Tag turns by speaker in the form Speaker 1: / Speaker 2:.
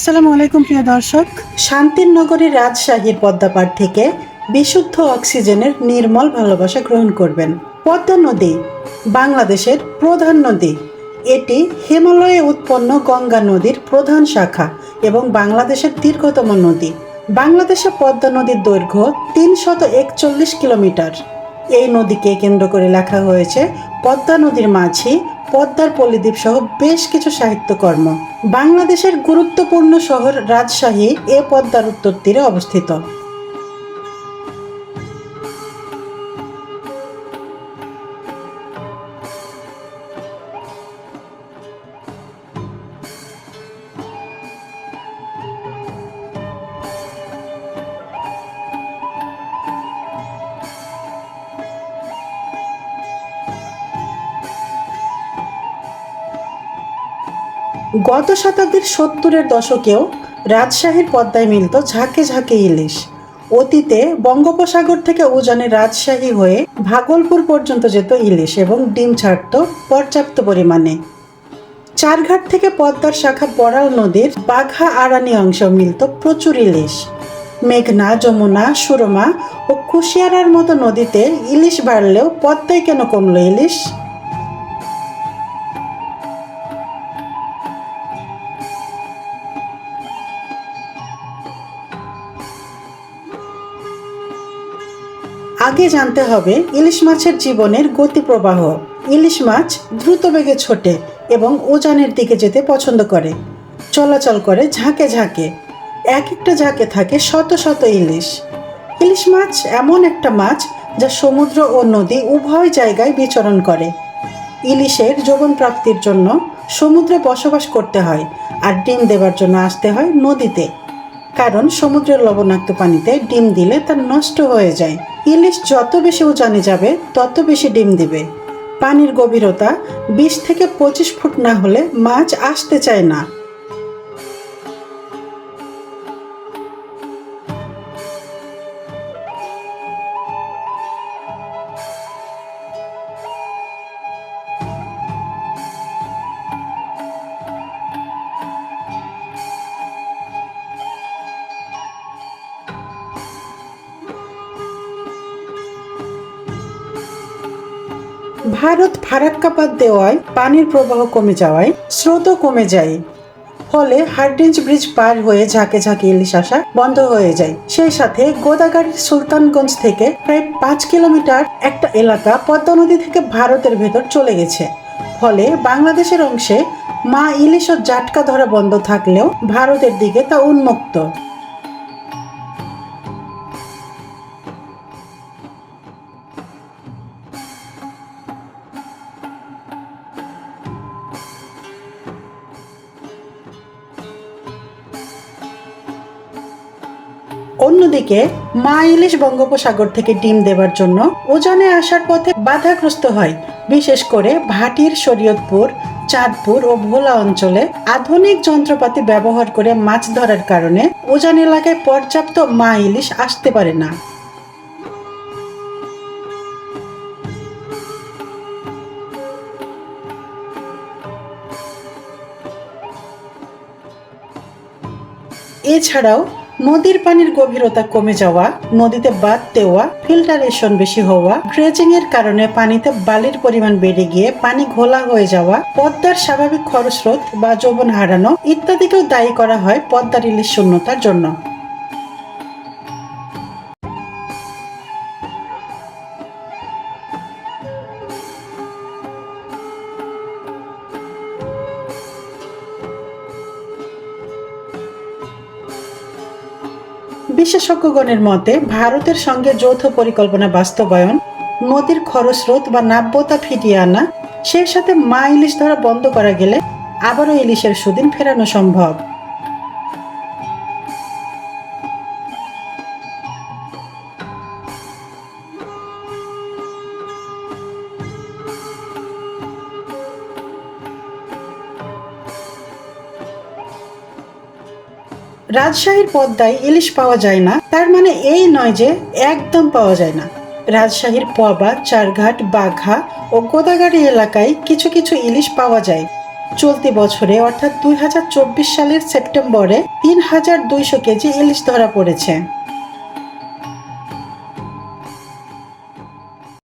Speaker 1: আসসালামু আলাইকুম, প্রিয় দর্শক। শান্তির নগরী রাজশাহীর পদ্মাপাড় থেকে বিশুদ্ধ অক্সিজেনের নির্মল ভালোবাসা গ্রহণ করবেন। পদ্মা নদী, বাংলাদেশের প্রধান নদী। এটি হিমালয়ে উৎপন্ন গঙ্গা নদীর প্রধান শাখা এবং বাংলাদেশের দীর্ঘতম নদী। বাংলাদেশে পদ্মা নদীর দৈর্ঘ্য তিনশত একচল্লিশ কিলোমিটার। এই নদীকে কেন্দ্র করে লেখা হয়েছে, পদ্মা নদীর মাঝি পদ্মার পল্লীদ্বীপ সহ বেশ কিছু সাহিত্যকর্ম। বাংলাদেশের গুরুত্বপূর্ণ শহর রাজশাহী এ পদ্মার উত্তর তীরে অবস্থিত। গত শতাব্দীর সত্তরের দশকেও রাজশাহীর পদ্মায় মিলত ঝাঁকে ঝাঁকে ইলিশ। অতীতে বঙ্গোপসাগর থেকে উজানে রাজশাহী হয়ে ভাগলপুর পর্যন্ত যেত ইলিশ এবং ডিম ছাড়ত পর্যাপ্ত পরিমাণে। চারঘাট থেকে পদ্মার শাখা বড়াল নদীর বাঘা আড়ানি অংশ মিলত প্রচুর ইলিশ। মেঘনা, যমুনা, সুরমা ও কুশিয়ারার মতো নদীতে ইলিশ বাড়লেও পদ্মায় কেন কমলো ইলিশ? আগে জানতে হবে ইলিশ মাছের জীবনের গতি প্রবাহ। ইলিশ মাছ দ্রুত বেগে ছোটে এবং উজানের দিকে যেতে পছন্দ করে। চলাচল করে ঝাঁকে ঝাঁকে। এক একটা ঝাঁকে থাকে শত শত ইলিশ। ইলিশ মাছ এমন একটা মাছ যা সমুদ্র ও নদী উভয় জায়গায় বিচরণ করে। ইলিশের যৌবন প্রাপ্তির জন্য সমুদ্রে বসবাস করতে হয় আর ডিম দেবার জন্য আসতে হয় নদীতে। কারণ সমুদ্রের লবণাক্ত পানিতে ডিম দিলে তা নষ্ট হয়ে যায়। ইলিশ যত বেশি উজানে যাবে, তত বেশি ডিম দিবে। পানির গভীরতা বিশ থেকে পঁচিশ ফুট না হলে মাছ আসতে চায় না। ভারত ফারাক্কাপাত দেওয়ায় পানির প্রবাহ কমে যাওয়ায় স্রোতও কমে যায়। ফলে হার্ডিঞ্জ ব্রিজ পার হয়ে ঝাঁকে ঝাঁকে ইলিশ আসা বন্ধ হয়ে যায়। সেই সাথে গোদাগাড়ির সুলতানগঞ্জ থেকে প্রায় পাঁচ কিলোমিটার একটা এলাকা পদ্মা নদী থেকে ভারতের ভেতর চলে গেছে। ফলে বাংলাদেশের অংশে মা ইলিশ ও জাটকা ধরা বন্ধ থাকলেও ভারতের দিকে তা উন্মুক্ত। অন্যদিকে, মা ইলিশ বঙ্গোপসাগর থেকে ডিম দেবার জন্য উজানে আসার পথে বাধাগ্রস্ত হয়। বিশেষ করে ভাটির শরীয়তপুর, চাঁদপুর ও ভোলা অঞ্চলে আধুনিক যন্ত্রপাতি ব্যবহার করে মাছ ধরার কারণে উজান এলাকায় পর্যাপ্ত মা ইলিশ আসতে পারে না। এছাড়াও নদীর পানির গভীরতা কমে যাওয়া, নদীতে বাদ দেওয়া, ফিল্টারেশন বেশি হওয়া ড্রেজিং এর কারণে পানিতে বালির পরিমাণ বেড়ে গিয়ে পানি ঘোলা হয়ে যাওয়া, পদ্মার স্বাভাবিক খরস্রোত বা যৌবন হারানো ইত্যাদিকেও দায়ী করা হয় পদ্মার ইলিশ শূন্যতার জন্য। বিশেষজ্ঞগণের মতে, ভারতের সঙ্গে যৌথ পরিকল্পনা বাস্তবায়ন, নদীর খরস্রোত বা নাব্যতা ফিরিয়ে আনা, সেই সাথে মা ইলিশ ধরা বন্ধ করা গেলে আবারও ইলিশের সুদিন ফেরানো সম্ভব। রাজশাহীর পদ্মায় ইলিশ পাওয়া যায় না। তার মানে এই নয় যে একদম পাওয়া যায় না। রাজশাহীর পবা, চারঘাট, বাঘা ও গোদাগাড়ি এলাকায় কিছু কিছু ইলিশ পাওয়া যায়। চলতি বছরে, অর্থাৎ দুই হাজার চব্বিশ সালের সেপ্টেম্বরে, তিন হাজার দুইশো কেজি ইলিশ ধরা পড়েছে।